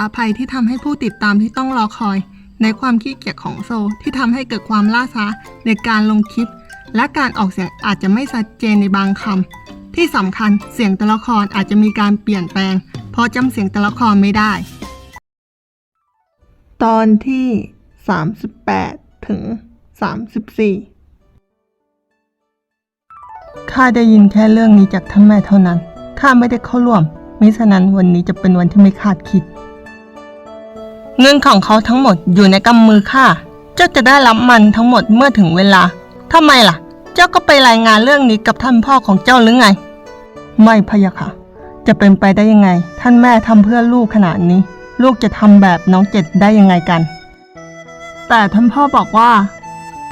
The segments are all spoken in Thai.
อภัยที่ทำให้ผู้ติดตามที่ต้องรอคอย ในความขี้เกียจของโซที่ทำให้เกิดความล่าช้าในการลงคลิป และการออกเสียงอาจจะไม่ชัดเจนในบางคำที่สำคัญเสียงตัวละครอาจจะมีการเปลี่ยนแปลง เพราะจำเสียงตัวละครไม่ได้ ตอนที่ 38 ถึง 34ข้าได้ยินแค่เรื่องนี้จากท่านแม่เท่านั้น ข้าไม่ได้เข้าร่วม มิฉะนั้นวันนี้จะเป็นวันที่ไม่คาดคิด เงินของเขาทั้งหมดอยู่ในกำมือข้า เจ้าจะได้รับมันทั้งหมดเมื่อถึงเวลา ทำไมล่ะ เจ้าก็ไปรายงานเรื่องนี้กับท่านพ่อของเจ้าหรือไง ไม่พะยะค่ะ จะเป็นไปได้ยังไง ท่านแม่ทำเพื่อลูกขนาดนี้ ลูกจะทำแบบน้องเจ็ดได้ยังไงกัน แต่ท่านพ่อบอกว่า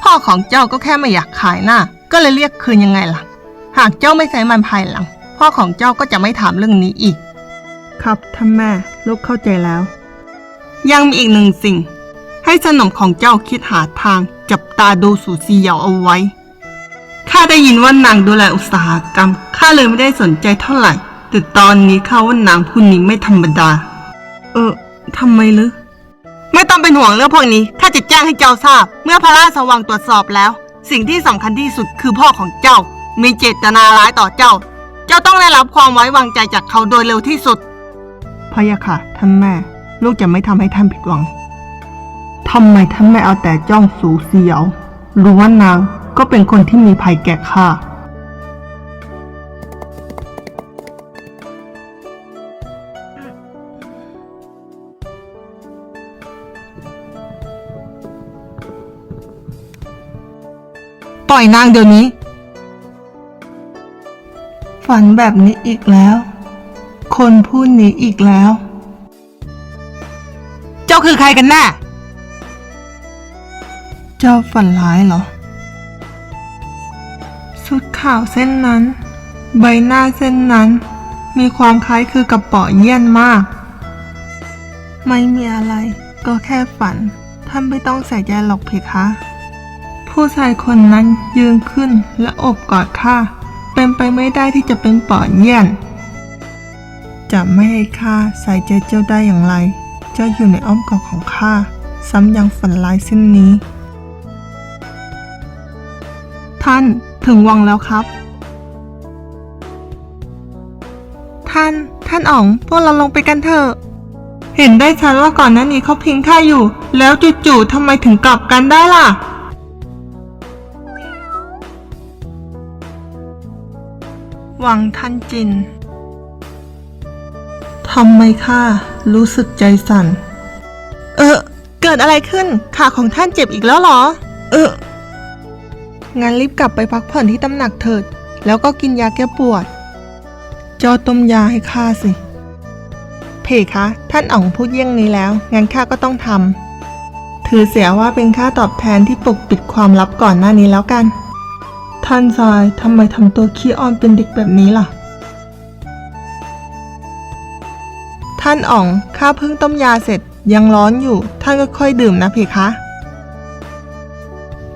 พ่อของเจ้าก็แค่ไม่อยากขายหน้า ก็เลยเรียกคืนยังไงล่ะ หากเจ้าไม่ใช้มันภายหลัง พ่อของเจ้าก็จะไม่ถามเรื่องนี้อีก ครับท่านแม่ ลูกเข้าใจแล้ว ยังมีอีกหนึ่งสิ่ง ให้สนมของเจ้าคิดหาทางจับตาดูสู่ซีเหยาเอาไว้ ข้าได้ยินว่านางดูแลอุตสาหกรรม ข้าเลยไม่ได้สนใจเท่าไหร่ แต่ตอนนี้ข้าว่านางผู้นี้ไม่ธรรมดา เออทำไมลึไม่ต้องเป็นห่วงเรื่องพวกนี้ ข้าจะแจ้งให้เจ้าทราบ เมื่อพระราชสว่างตรวจสอบแล้ว สิ่งที่สำคัญที่สุดคือพ่อของเจ้า มีเจตนาร้ายต่อเจ้า เจ้าต้องได้รับความไว้วางใจจากเขาโดยเร็วที่สุดพะยะค่ะท่านแม่ ลูกจะไม่ทำให้ท่านผิดหวังทำไมท่านไม่เอาแต่จ้องสูเสียวรู้ว่านางก็เป็นคนที่มีภัยแก่ข้าปล่อยนางเดี๋ยวนี้ ฝันแบบนี้อีกแล้ว คนพูดนี้อีกแล้ว จ้าคือใครกันแน่ เจ้าฝันร้ายเหรอ สุดข่าวเส้นนั้น ใบหน้าเส้นนั้น มีความคล้ายคือกับเปาะเยี่ยนมาก ไม่มีอะไรก็แค่ฝัน ท่านไม่ต้องใส่ใจหรอกเพคะ ผู้ชายคนนั้นยืนขึ้นและอบกอดข้า เป็นไปไม่ได้ที่จะเป็นปอดเยี่ยน จะไม่ให้ข้าใส่ใจเจ้าได้อย่างไร เจ้าอยู่ในอ้อมกอดของข้า ซ้ำยังฝันร้ายเส้นนี้ ท่านถึงวังแล้วครับ ท่าน ท่านอ๋อง พวกเราลงไปกันเถอะ เห็นได้ชัดว่าก่อนหน้านี้เขาพิงข้าอยู่ แล้วจู่ๆทำไมถึงกลับกันได้ล่ะวังท่านจิน ทำไมข้ารู้สึกใจสั่น เออ เกิดอะไรขึ้นขาของท่านเจ็บอีกแล้วเหรอ เออ งั้นรีบกลับไปพักผ่อนที่ตำหนักเถิด แล้วก็กินยาแก้ปวดเจ้าต้มยาให้ข้าสิ เพคะ ท่านอ๋องพูดเยี่ยงนี้แล้ว งั้นข้าก็ต้องทำ ถือเสียว่าเป็นค่าตอบแทนที่ปกปิดความลับก่อนหน้านี้แล้วกัน ท่านชายทำไมทำตัวขี้อ้อนเป็นเด็กแบบนี้ล่ะ ท่านอ๋อง ข้าเพิ่งต้มยาเสร็จยังร้อนอยู่ ท่านก็ค่อยดื่มนะเพคะ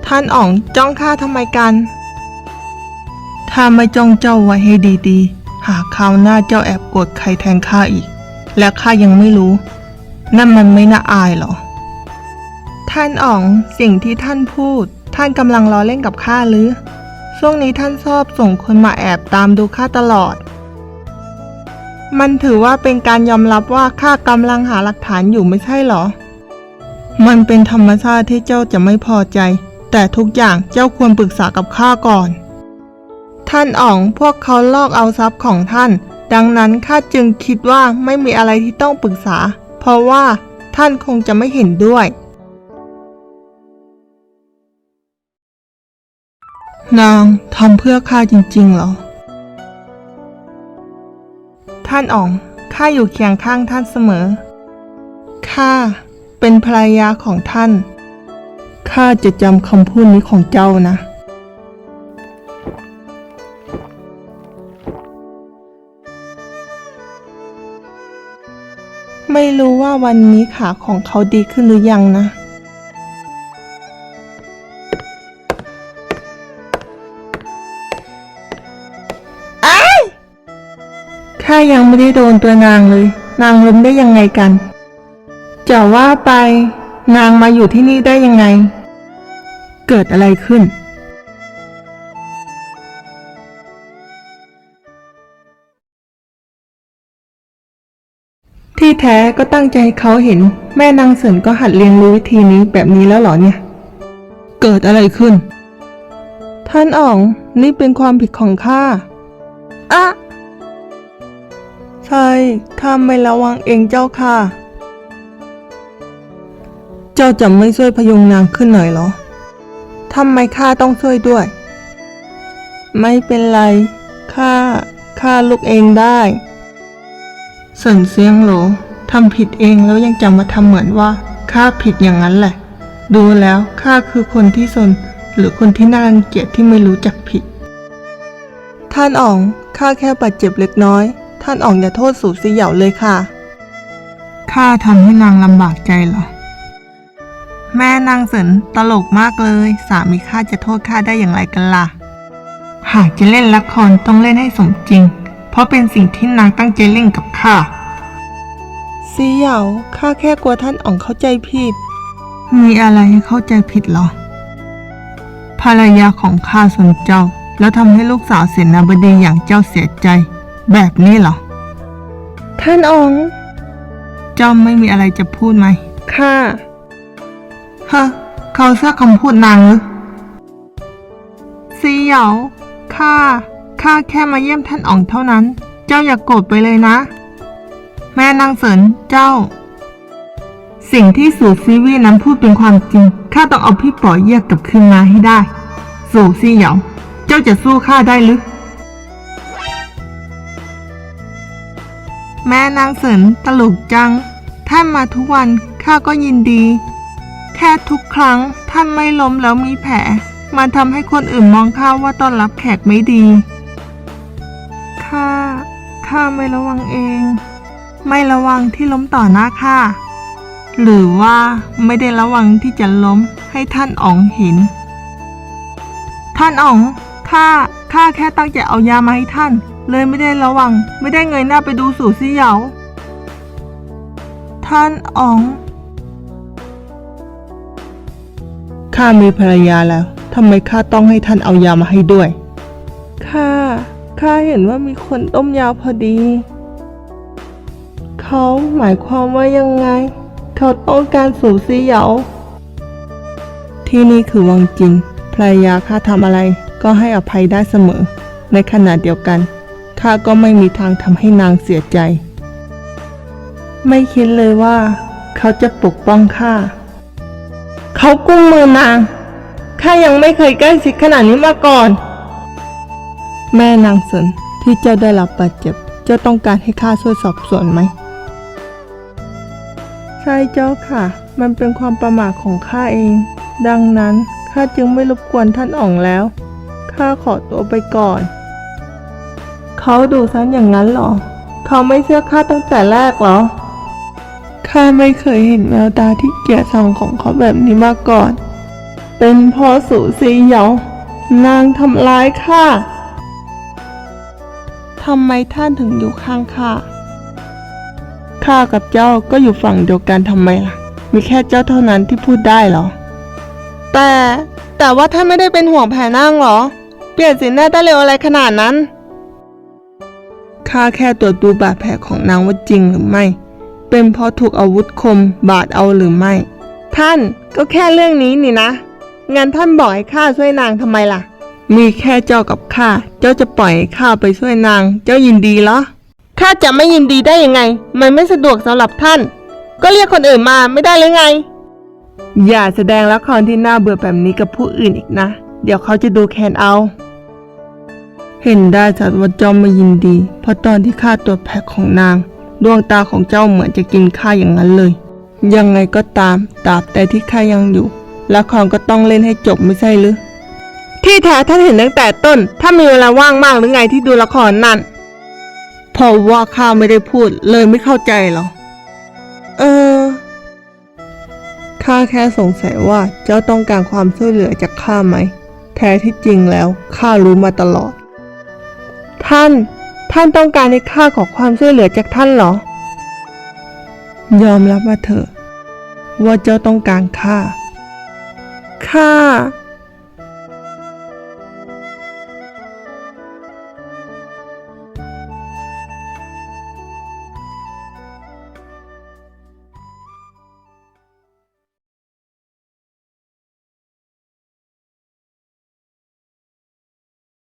ท่านอ๋องจ้องข้าทำไมกันถ้าไม่จ้องเจ้าไว้ให้ดีๆ หากคราวหน้าเจ้าแอบกรธใครแทนข้าอีก และข้ายังไม่รู้ นั่นมันไม่น่าอายหรอ ท่านอ๋องสิ่งที่ท่านพูด ท่านกำลังล้อเล่นกับข้าหรือ ช่วงนี้ท่านชอบส่งคนมาแอบตามดูข้าตลอด มันถือว่าเป็นการยอมรับว่าข้ากำลังหาหลักฐานอยู่ไม่ใช่หรอ มันเป็นธรรมชาติที่เจ้าจะไม่พอใจ แต่ทุกอย่างเจ้าควรปรึกษากับข้าก่อน ท่านอ๋องพวกเขาลอกเอาทรัพย์ของท่าน ดังนั้นข้าจึงคิดว่าไม่มีอะไรที่ต้องปรึกษา เพราะว่าท่านคงจะไม่เห็นด้วย นางทำเพื่อข้าจริงๆเหรอ ท่านอ๋อง ข้าอยู่เคียงข้างท่านเสมอ ข้าเป็นภรรยาของท่าน ข้าจะจำคำพูดนี้ของเจ้านะ ไม่รู้ว่าวันนี้ขาของเขาดีขึ้นหรือยังนะ ยังไม่ได้โดนตัวนางเลย นางล้มได้ยังไงกันจะว่าไป นางมาอยู่ที่นี่ได้ยังไง เกิดอะไรขึ้นที่แท้ก็ตั้งใจให้เขาเห็น แม่นางเสินก็หัดเรียนรู้วิธีนี้แบบนี้แล้วเหรอเนี่ย เกิดอะไรขึ้น ท่านอ๋อง นี่เป็นความผิดของข้าอะ ใช่ ข้าไม่ระวังเองเจ้าค่ะ เจ้าจะไม่ช่วยพยุงนางขึ้นหน่อยเหรอ ทำไมข้าต้องช่วยด้วย ไม่เป็นไร ข้า ข้าลุกเองได้สินเซียงโหลทำผิดเองแล้วยังจะมาทำเหมือนว่าข้าผิดอย่างนั้นแหละ ดูแล้วข้าคือคนที่สนหรือคนที่น่ารังเกียจที่ไม่รู้จักผิด ท่านอ๋องข้าแค่บาดเจ็บเล็กน้อย ท่านอ๋องอย่าโทษสู่ซีเหยาเลยค่ะ ข้าทำให้นางลำบากใจเหรอ แม่นางเสินตลกมากเลย สามีข้าจะโทษข้าได้อย่างไรกันล่ะ หากจะเล่นละครต้องเล่นให้สมจริง เพราะเป็นสิ่งที่นางตั้งใจเล่นกับข้าซีเหยาข้าแค่กลัวท่านอ๋องเข้าใจผิด มีอะไรให้เข้าใจผิดเหรอ ภรรยาของข้าสนเจ้า แล้วทำให้ลูกสาวเสนาบดีอย่างเจ้าเสียใจ แบบนี้เหรอ ท่านอ๋อง เจ้าไม่มีอะไรจะพูดไหมข้าฮะ เขาเสื้อคำพูดนางหรือซีเหยาข้าข้าแค่มาเยี่ยมท่านอ๋องเท่านั้น เจ้าอย่ากโกรธไปเลยนะ แม่นางเสรินเจ้า สิ่งที่สู่ซีวีนั้นพูดเป็นความจริง ข้าต้องเอาพี่ป๋อเยี่ยกกลับคืนมาให้ได้ สู่ซีเหยาเจ้าจะสู้ข้าได้หรือ แม่นางเสรินตลกจัง ท่านมาทุกวันข้าก็ยินดี แค่ทุกครั้งท่านไม่ล้มแล้วมีแผลมันทำให้คนอื่นมองข้าว่าต้อนรับแขกไม่ดีข้าข้าไม่ระวังเอง ไม่ระวังที่ล้มต่อหน้าข้าหรือว่าไม่ได้ระวังที่จะล้มให้ท่านอ๋องเห็น ท่านอ๋องข้าข้าแค่ตั้งใจเอายามาให้ท่าน เลยไม่ได้ระวัง ไม่ได้เงยหน้าไปดูสู่ซี่เหยาท่านอ๋องข้ามีภรรยาแล้วทำไมข้าต้องให้ท่านเอายามาให้ด้วยข้าข้าเห็นว่ามีคนต้มยาพอดี เขาหมายความว่ายังไง เขาต้องการสู่ซีเหยาที่นี่คือวังจินภรรยาข้าทำอะไรก็ให้อภัยได้เสมอ ในขณะเดียวกัน ข้าก็ไม่มีทางทำให้นางเสียใจ ไม่คิดเลยว่า เขาจะปกป้องข้า เขากุมมือนาง ข้ายังไม่เคยใกล้ชิดขนาดนี้มาก่อน แม่นางสนที่เจ้าได้รับบาดเจ็บ เจ้าต้องการให้ข้าช่วยสอบสวนไหม ใช่เจ้าค่ะ มันเป็นความประมาทของข้าเอง ดังนั้นข้าจึงไม่รบกวนท่านอ๋องแล้ว ข้าขอตัวไปก่อน เขาดูซันอย่างนั้นเหรอ เขาไม่เชื่อข้าตั้งแต่แรกเหรอ ข้าไม่เคยเห็นแววตาที่เกลียดชังของเขาแบบนี้มาก่อน เป็นเพ่อสู่ซีเหยานางทำร้ายข้าทำไมท่านถึงอยู่ข้างข้า ข้ากับเจ้าก็อยู่ฝั่งเดียวกันทำไมล่ะ มีแค่เจ้าเท่านั้นที่พูดได้เหรอ แต่แต่ว่าท่านไม่ได้เป็นห่วงแผ่นางเหรอ เปลี่ยนสีหน้าได้เร็วอะไรขนาดนั้น ข้าแค่ตรวจดูบาดแผลของนางว่าจริงหรือไม่ เป็นเพราะถูกอาวุธคมบาดเอาหรือไม่ ท่านก็แค่เรื่องนี้นี่นะงั้นท่านบอกให้ข้าช่วยนางทำไมล่ะ มีแค่เจ้ากับข้า เจ้าจะปล่อยให้ข้าไปช่วยนาง เจ้ายินดีเหรอ ข้าจะไม่ยินดีได้ยังไง มันไม่สะดวกสำหรับท่าน ก็เรียกคนอื่นมาไม่ได้เลยไง อย่าแสดงละครที่น่าเบื่อแบบนี้กับผู้อื่นอีกนะ เดี๋ยวเขาจะดูแคนเอา เห็นได้ชัดว่าเจ้าไม่ยินดี เพราะตอนที่ข้าตรวจแผลของนาง ดวงตาของเจ้าเหมือนจะกินข้าอย่างนั้นเลย ยังไงก็ตามตราบแต่ที่ข้ายังอยู่ละครก็ต้องเล่นให้จบไม่ใช่หรือ ที่แท้ท่านเห็นตั้งแต่ต้น ถ้ามีเวลาว่างมากหรือไงที่ดูละครนั่นเพราะว่าข้าไม่ได้พูดเลยไม่เข้าใจหรอ เออ ข้าแค่สงสัยว่าเจ้าต้องการความช่วยเหลือจากข้าไหม แท้ที่จริงแล้วข้ารู้มาตลอด ท่าน ท่านต้องการให้ข้าขอความช่วยเหลือจากท่านเหรอ ยอมรับมาเถอะว่าเจ้าต้องการข้า ข้า